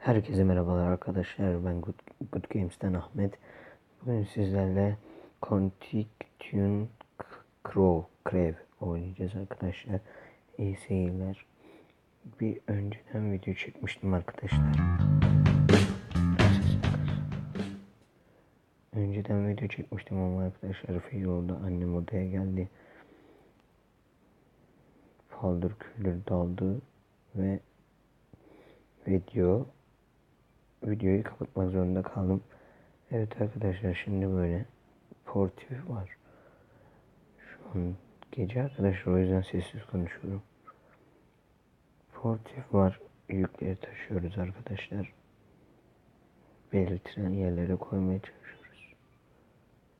Herkese merhabalar arkadaşlar. Ben Good, Good Games'ten Ahmet. Bugün sizlerle Contictune Crow Crave oynayacağız arkadaşlar. İyi seyirler. Bir önceden video çekmiştim arkadaşlar. Önceden video çekmiştim ama arkadaşlar fail oldu. Annem odaya geldi. Paldır küldür daldı ve video videoyu kapatmak zorunda kaldım. Evet arkadaşlar şimdi böyle portif var. Şu an gece arkadaşlar o yüzden sessiz konuşuyorum. Portif var. Yükleri taşıyoruz arkadaşlar. Belirtilen yerlere koymaya çalışıyoruz.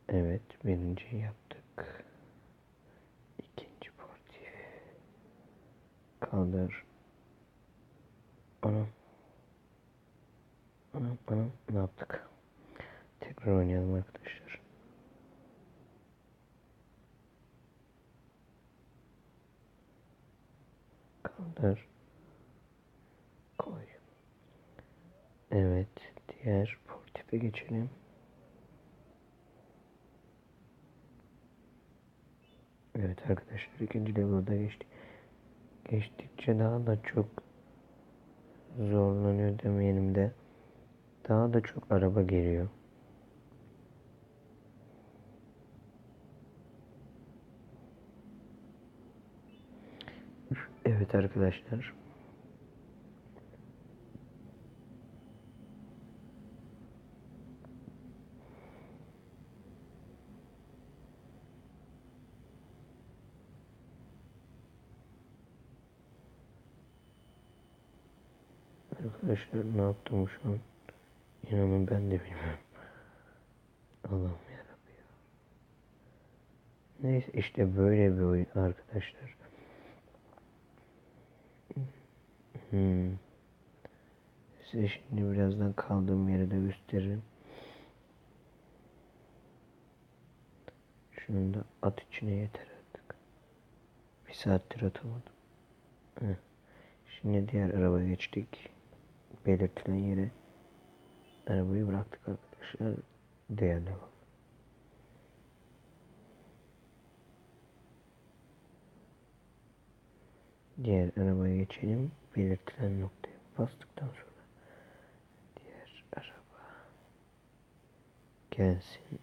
Evet birinciyi yaptık. İkinci portif. Kaldır. Anam. Anam ne yaptık? Tekrar oynayalım arkadaşlar. Kaldır. Koy. Evet. Diğer portife geçelim. Evet arkadaşlar ikinci level'da geçtik. Geçtikçe daha da çok zorlanıyor demeyelim de daha da çok araba geliyor. Evet arkadaşlar. Arkadaşlar ne yaptım şu an? İnanın ben de bilmiyorum. Allah'ım yarabbim ya. Neyse işte böyle bir oyun arkadaşlar. Hmm. Size şimdi birazdan kaldığım yeri de gösteririm. Şunu da at içine yeter artık. Bir saattir atamadım. Heh. Şimdi diğer arabaya geçtik. Belirtilen yere arabayı bıraktık arkadaşlar. Diğer devam. Diğer arabaya geçelim. Belirtilen noktaya bastıktan sonra diğer araba gelsin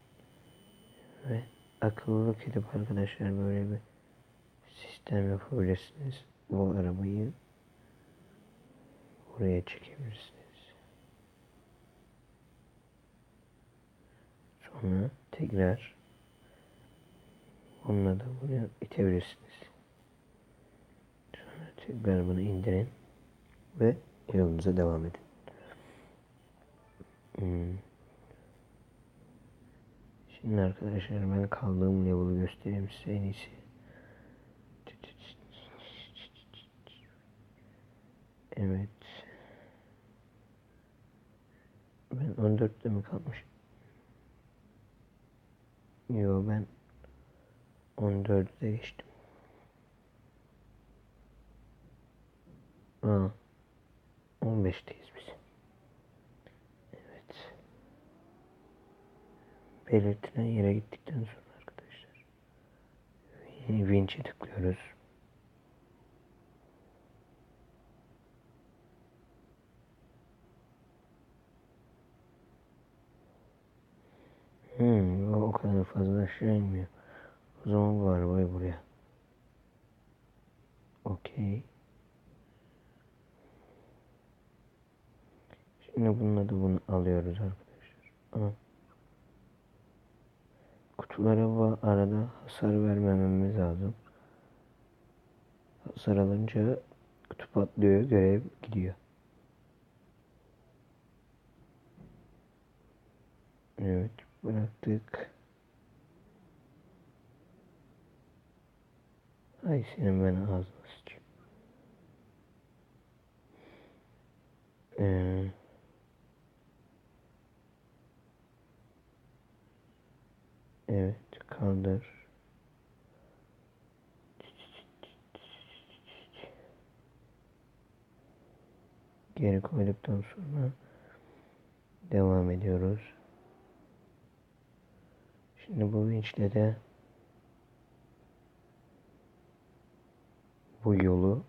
ve akıllılık edip arkadaşlar böyle bir sistem yapabilirsiniz. Bu arabayı buraya çekebilirsiniz. Sonra tekrar bununla da buraya itebilirsiniz. Sonra tekrar bunu indirin ve yolunuza devam edin. Hmm. Şimdi arkadaşlar ben kaldığım level'ı göstereyim size en iyisi. Evet. Ben 14'te mi kalmışım? Yo ben 14'te geçtim. Aa, 15'teyiz biz. Evet. Belirtilen yere gittikten sonra arkadaşlar. Winch'e tıklıyoruz. Hmm, kadar fazla aşağı inmiyor. O zaman bu arabayı buraya. Okey. Şimdi bununla da bunu alıyoruz arkadaşlar. Aha. Kutulara bu arada hasar vermememiz lazım. Hasar alınca kutu patlıyor, görev gidiyor. Evet, bıraktık. Ay senin ben ağzına sıçayım. Ee, evet, kaldır. geri koyduktan sonra devam ediyoruz. Şimdi bu vinçle de bu yolu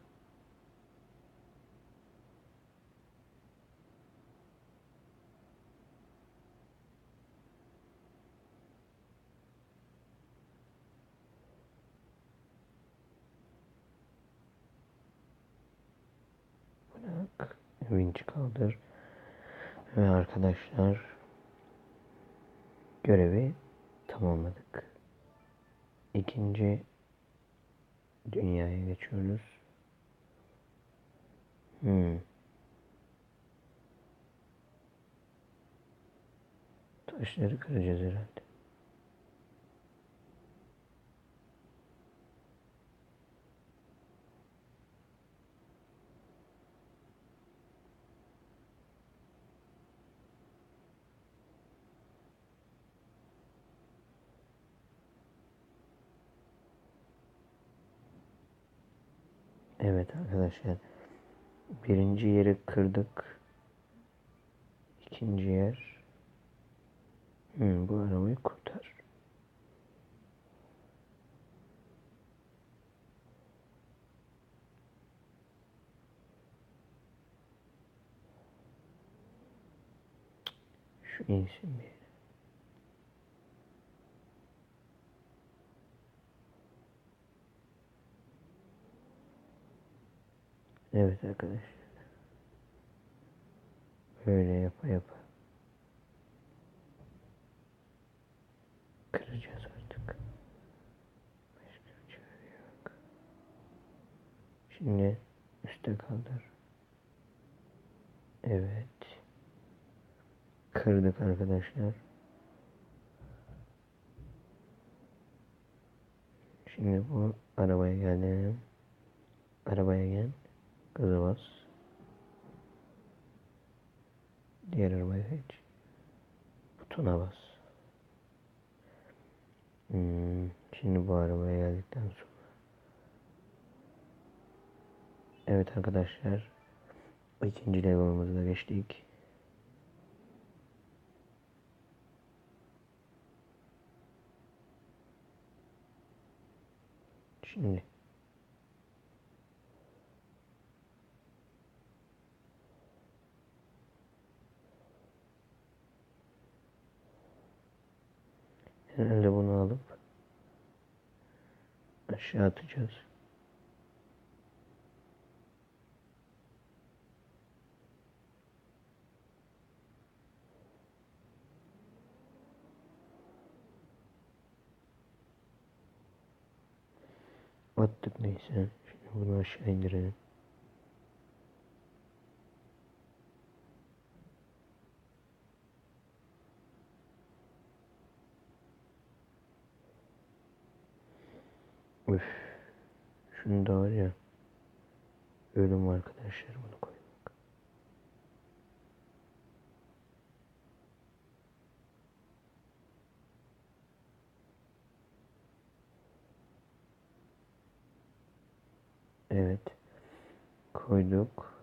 bırak vinç kaldır ve arkadaşlar görevi tamamladık. İkinci dünyaya geçiyoruz. Hmm. Taşları kıracağız herhalde. Evet arkadaşlar. Birinci yeri kırdık. İkinci yer. Hmm, bu arabayı kurtar. Şu insin bir. Evet arkadaşlar. Böyle yapa yapa. Kıracağız artık. Başka bir çare yok. Şimdi üste kaldır. Evet. Kırdık arkadaşlar. Şimdi bu arabaya geldim. Arabaya gel. Gaza bas. Diğer arabaya geç. Butona bas. Hmm, şimdi bu arabaya geldikten sonra. Evet arkadaşlar. ikinci level'ımızı da geçtik. Şimdi Herhalde bunu alıp aşağı atacağız. Attık neyse. Şimdi bunu aşağı indirelim. Şunu var ya. Ölüm arkadaşlar bunu koymak. Evet. Koyduk.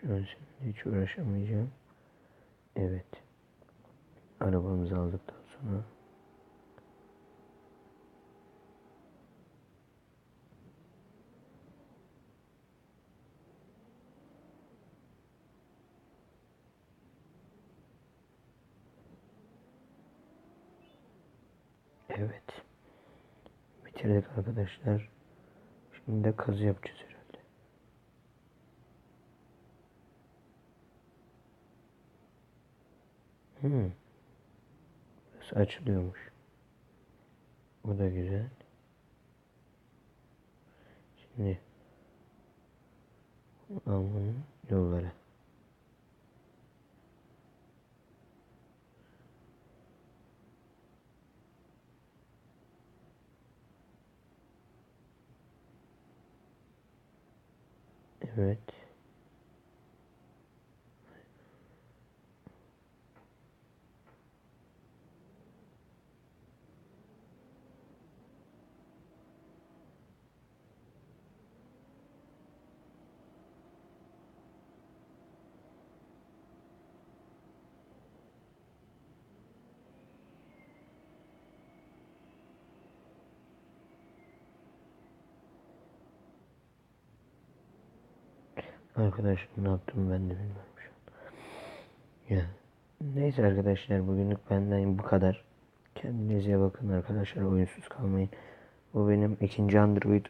Şu an hiç uğraşamayacağım. Evet. Arabamızı aldıktan sonra Evet. Bitirdik arkadaşlar. Şimdi de kazı yapacağız herhalde. Hmm. Açılıyormuş. Bu da güzel. Şimdi almanın yolları. Evet. Arkadaşlar ne yaptım ben de bilmiyorum şu an. Ya. Neyse arkadaşlar bugünlük benden bu kadar. Kendinize bakın arkadaşlar oyunsuz kalmayın. Bu benim ikinci Android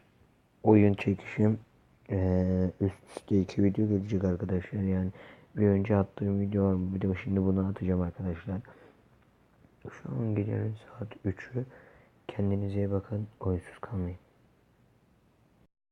oyun çekişim. Ee, üst üste iki video gelecek arkadaşlar yani. Bir önce attığım video var. Bir de şimdi bunu atacağım arkadaşlar. Şu an gecenin saat 3'ü. Kendinize iyi bakın. Oyunsuz kalmayın.